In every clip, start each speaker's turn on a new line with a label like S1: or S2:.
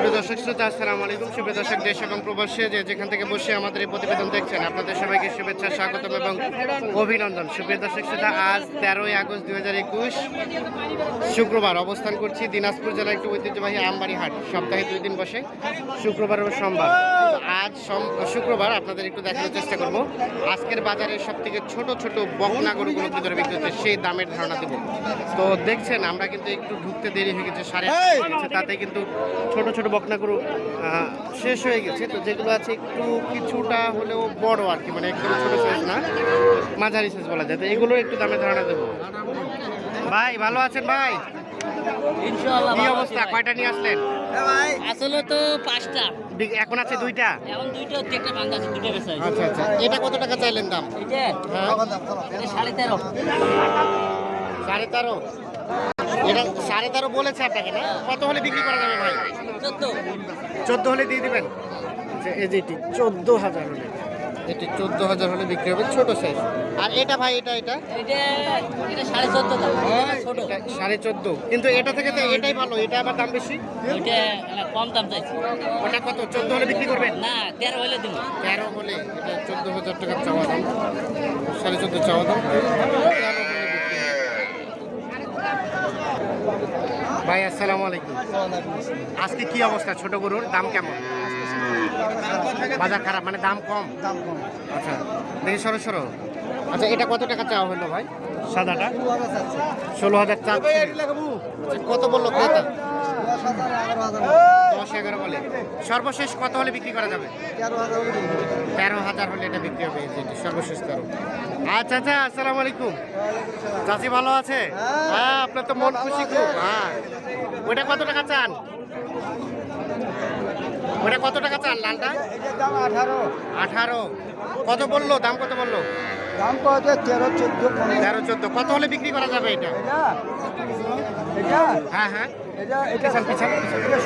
S1: সুপ্রিয় দর্শক শ্রোতা আসসালামু আলাইকুম। সুপ্রিয় দর্শক দেশ এবং প্রবাসে যে যেখান থেকে বসে আমাদের এই প্রতিবেদন দেখছেন আপনাদের সবাইকে শুভেচ্ছা স্বাগতম এবং অভিনন্দন। সুপ্রিয় দর্শক শ্রোতা আজ তেরোই আগস্ট দুই হাজার একুশ শুক্রবার অবস্থান করছি দিনাজপুর জেলার একটি ঐতিহ্যবাহী আমবাড়ি হাট। সপ্তাহে দুই দিন বসে শুক্রবার ও সোমবার। আজ শুক্রবার আপনাদের একটু দেখানোর চেষ্টা করব। আজকের বাজারে সব থেকে ছোট ছোট বকনা গরুগুলো কি ধরে বিক্রি হচ্ছে সেই দামের ধারণা দেবো। তো দেখছেন আমরা কিন্তু একটু ঢুকতে দেরি হয়ে গেছে সাড়ে তাতে কিন্তু ছোট ছোট বকনা গরু আহ, শেষ হয়ে গেছে। তো যেগুলো আছে একটু কিছুটা হলেও বড় আর কি মানে একদম ছোট সাইজ না মাঝারি সাইজ বলা যায়। তো এগুলো একটু দামের ধারণা দেবো। ভাই ভালো আছেন ভাই? কি অবস্থা? কয়টা নিয়ে আসলেন?
S2: আসলে তো পাঁচটা।
S1: এখন আছে দুইটা?
S2: এখন দুইটা হচ্ছে একটা বান্ধা আছে দুইটা বেচা
S1: আচ্ছা আচ্ছা। এটা কত টাকা চাইলেন দাম? হ্যাঁ।
S2: এটা সাড়ে তেরো।
S1: সাড়ে তেরো? এটা সাড়ে তেরো বলেছে আপনাকে না? কত হলে বিক্রি করা যাবে ভাই?
S2: চোদ্দ।
S1: চোদ্দ হলে দিয়ে দিবেন? আচ্ছা এই যে এটি চোদ্দ হাজার হলে। এটি চোদ্দ হাজার হলে বিক্রি হবে ছোট সাইজ আর এটা ভাই এটা এটা?
S2: সাড়ে চোদ্দ
S1: সাড়ে চোদ্দ। কিন্তু এটা থেকে তো এটাই ভালো এটা আবার দাম বেশি?
S2: কম দাম চাইছি।
S1: ওটা কত চোদ্দ হলে বিক্রি করবেন?
S2: না তেরো হলে দিন
S1: তেরো হলে এটা চোদ্দ হাজার টাকার চাওয়া দাম। সাড়ে চোদ্দ চাওয়া দাম তেরো হলে বিক্রি হবে। ভাই আসসালামু আলাইকুম। আজকে কি অবস্থা? ছোট গরুর দাম কেমন? বাজার খারাপ মানে দাম কম?
S3: দাম কম।
S1: আচ্ছা দেখি সরো সরো? আচ্ছা এটা কত টাকা চাওয়া হলো ভাই? সাদাটা ষোলো হাজার চার আচ্ছা, কত বলল ক্রেতা
S3: দশ এগারো
S1: বলে সর্বশেষ কত হলে বিক্রি করা যাবে?
S3: তেরো হাজার হলে
S1: এটা বিক্রি হবে সর্বশেষ তেরো আচ্ছা আচ্ছা আসসালামু আলাইকুম। চাচি ভালো আছে? হ্যাঁ আপনার তো মন খুশি খুব হ্যাঁ। ওটা কত টাকা চান? ওটা কত টাকা চান, লালটা?
S3: আঠারো
S1: আঠারো। কত বলল? দাম কত বলল?
S3: দাম কত তেরো চোদ্দ
S1: তেরো চোদ্দ। কত হলে বিক্রি করা যাবে এটা?
S3: এটা
S1: হ্যাঁ হ্যাঁ।
S3: এটা এটা।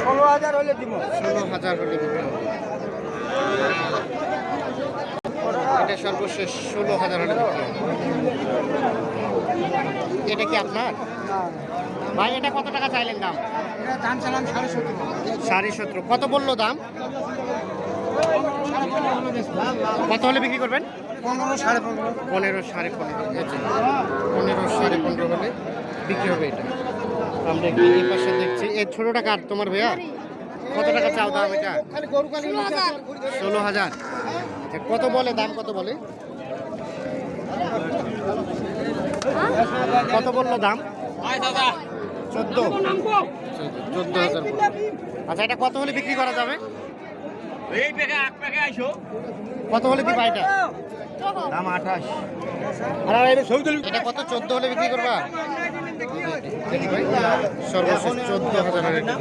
S3: ষোলো হাজার হলে দিব।
S1: ষোলো হাজার হলে হবে। এটা সর্বশেষ ষোলো হাজার হলে এটা কি আপনার? ভাই এটা কত টাকা চাইলেন দাম?
S3: দাম চালান সাড়ে সতেরো।
S1: সাড়ে সতেরো। কত বলল দাম? কত হলে বিক্রি করবেন?
S3: পনেরো সাড়ে পনেরো।
S1: পনেরো সাড়ে পনেরো এই পনেরো সাড়ে পনেরো হলে বিক্রি হবে এটা। আমরা একটু এই পাশে দেখছি। এই ছোটোটা কার? তোমার ভাইয়া? কত টাকা চাও দাম এটা? ষোলো হাজার। আচ্ছা, কত বলে? দাম কত বলে? কত বলল দাম? চোদ্দ। চোদ্দ হাজার আচ্ছা এটা কত হলে বিক্রি করা যাবে? কত হলে দিবা এটা?
S3: দাম আঠাশ।
S1: এটা কত? চোদ্দ হলে বিক্রি করবা? সর্বশেষ চোদ্দ হাজার হলে এটা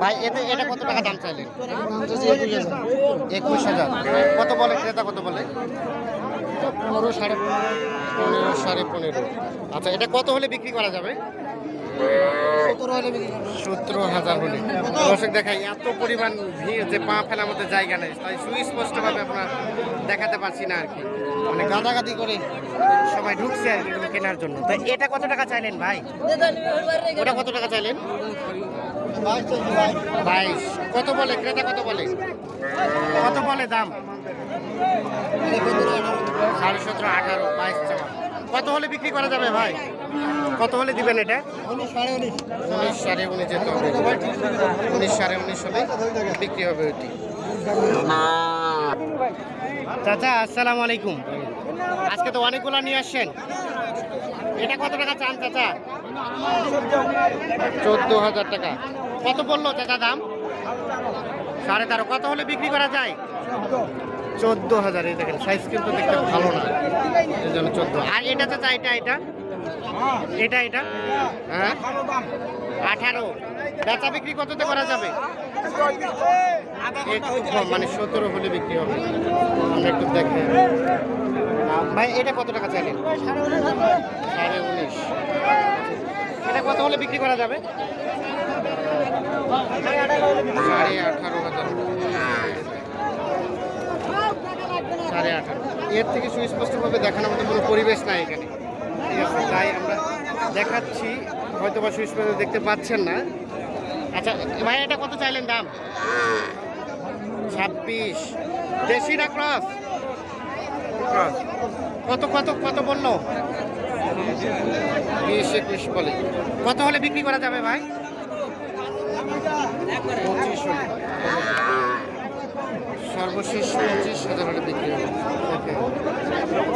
S1: ভাই এতে এটা কত টাকা দাম চাইলেন? একুশ হাজার। কত বলে ক্রেতা কত বলে? পনেরো সাড়ে পনেরো। পনেরো সাড়ে পনেরো। আচ্ছা এটা কত হলে বিক্রি করা যাবে? সতেরো হাজার হলে। দর্শক দেখাই, এত পরিমাণ ভিড় যে পা ফেলার মতো জায়গা নেই। তাই সুস্পষ্টভাবে আপনার দেখাতে পারছি না আর কি। মানে গাদাগাদি করে সবাই ঢুকছে আর কি কেনার জন্য। তাই এটা কত টাকা চাইলেন ভাই? ওটা কত টাকা চাইলেন? বাইশ। কত বলে? ক্রেতা কত বলে? কত বলে দাম? সাড়ে সতেরো আঠারো, বাইশ কত হলে বিক্রি করা যাবে ভাই? কত হলে দিবেন এটা?
S3: উনিশ সাড়ে উনিশ
S1: যেতে হবে। উনিশ সাড়ে উনিশ হলে বিক্রি হবে ওইটি। চাচা আসসালামু আলাইকুম। আজকে তো অনেকগুলো নিয়ে আসছেন। এটা কত টাকা চান চাচা? চোদ্দ হাজার টাকা। কত বলল চাচা দাম? সাড়ে তেরো। কত হলে বিক্রি করা যায়? চোদ্দ হাজার এই দেখেন সাইজ কিন্তু দেখতে ভালো না। এই চোদ্দ। আর এটা চাচা, এটা এটা? এটা এটা? হ্যাঁ? আঠারো। বেচা বিক্রি কততে করা যাবে? একটু কম মানে সতেরো হলে বিক্রি হবে। আমরা একটু দেখে ভাই, এটা কত টাকা চাইলেন? সাড়ে উনিশ। এটা কত হলে বিক্রি করা যাবে? সাড়ে আঠারো হাজার। সাড়ে আঠারো এর থেকে সুস্পষ্টভাবে দেখানোর মতো কোনো পরিবেশ নাই এখানে। ঠিক আছে তাই আমরা দেখাচ্ছি হয়তো বা সুস্পষ্ট দেখতে পাচ্ছেন না। আচ্ছা ভাই এটা কত চাইলেন দাম? ছাব্বিশ। দেশি না ক্রস? ক্রস। কত কত কত বলল? বিশ একুশ বলে। কত হলে বিক্রি করা যাবে ভাই পঁচিশ হলে পঁচিশ হাজার হলে বিক্রি হবে।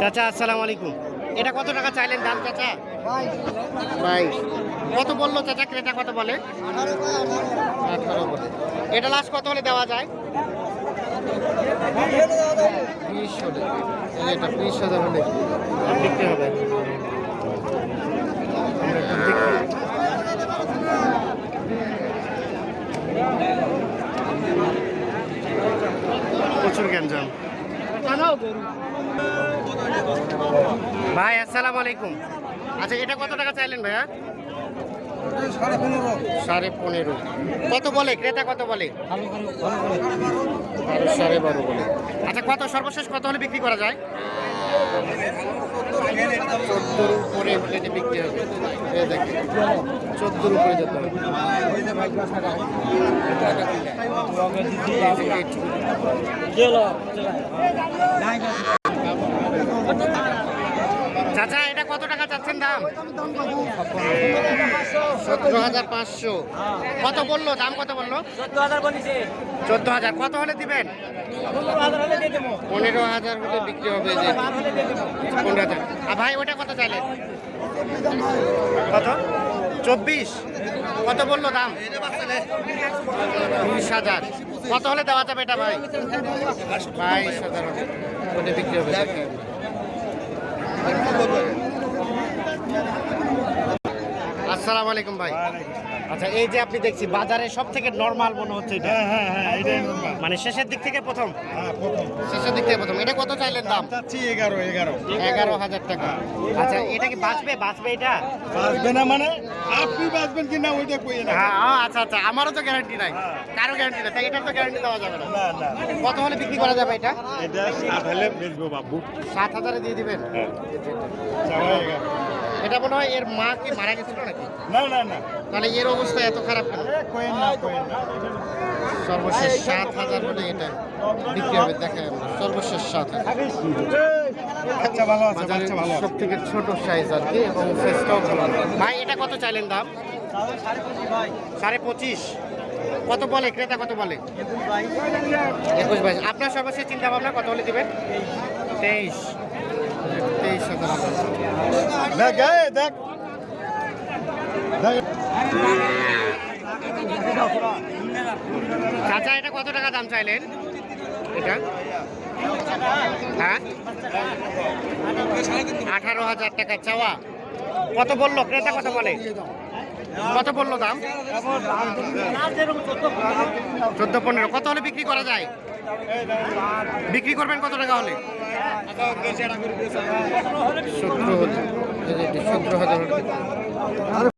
S1: চাচা আসসালামু আলাইকুম। এটা কত টাকা চাইলেন দাম চাচা? বাইশ। কত বলল চাচা ক্রেতা কত বলে? আঠারো বলে। এটা লাস্ট কত হলে দেওয়া যায়? বিশ হলে। এটা বিশ হাজার হলে বিক্রি হবে। আমরা একটু দেখি। প্রচুর গ্যাঞ্জাম ভাই, আসসালাম আলাইকুম। আচ্ছা এটা কত টাকা চাইলেন ভাইয়া?
S3: সাড়ে পনেরো।
S1: কত বলে? ক্রেতা কত বলে? সাড়ে বারো বলে। আচ্ছা কত সর্বশেষ কত হলে বিক্রি করা যায়? চোদ্দোর উপরে প্লেটে বিক্রি হবে দেখেন চোদ্দোর উপরে যেতে হবে। চাচা এটা কত টাকা চাচ্ছেন দাম? সতেরো হাজার পাঁচশো। কত বলল? দাম কত বলল? চোদ্দ হাজার কত হলে দিবেন? পনেরো হাজার হলে বিক্রি হবে যে। পনেরো হাজার আর ভাই ওটা কত চাইলেন? কত? চব্বিশ। কত বলল দাম? বিশ হাজার। কত হলে দেওয়া যাবে এটা ভাই? বাইশ হাজার হলে। বিক্রি হবে দেখেন। আসসালামু আলাইকুম ভাই। আচ্ছা এই যে আপনি দেখছি বাজারে সব থেকে নর্মাল মনে হচ্ছে এটা।
S3: হ্যাঁ হ্যাঁ হ্যাঁ।
S1: মানে শেষের দিক থেকে প্রথম?
S3: হ্যাঁ প্রথম।
S1: শেষের দিক থেকে প্রথম। এটা কত চাইলেন দাম?
S3: এগারো এগারো।
S1: এগারো হাজার টাকা। আচ্ছা এটা কি বাঁচবে? বাঁচবে এটা?
S3: বাঁচবে না মানে আপনি বাঁচবেন কি না ওইটা কই না?
S1: আচ্ছা আচ্ছা আমারও তো গ্যারান্টি নাই। কারও গ্যারান্টি নাই তাই এটার তো গ্যারান্টি দেওয়া যাবে না। কত হলে বিক্রি করা যাবে এটা?
S3: এটা সাত হলে বেচবো বাবু।
S1: সাত হাজারে দিয়ে দিবেন?
S3: এগারো
S1: এটা মনে হয় এর মা কি মারা গেছিল নাকি?
S3: না না না।
S1: তাহলে এর অবস্থা এত খারাপ কেন? সর্বশেষ সাত হাজার হলে এটা বিক্রি হবে দেখেন সর্বশেষ সাত হাজার। সব থেকে ছোট সাইজ আর কি এবং সাইজটাও ভালো ভাই এটা কত চাইলেন দাম? সাড়ে পঁচিশ কত বলে? ক্রেতা কত বলে? একুশ বাইশ আপনার সর্বশেষ চিন্তা ভাবনা কত হলে দিবেন? তেইশ। তেইশ
S3: দেখ দেখ।
S1: চাচা এটা কত টাকা দাম চাইলেন? এটা? হ্যাঁ? আঠারো হাজার টাকা চাওয়া। কত বলল? ক্রেতা কত বলে। কত বলল দাম? চোদ্দ পনেরো। কত হলে বিক্রি করা যায়? বিক্রি করবেন কত টাকা হলে? সতেরো হাজার। সতেরো হাজার। হলে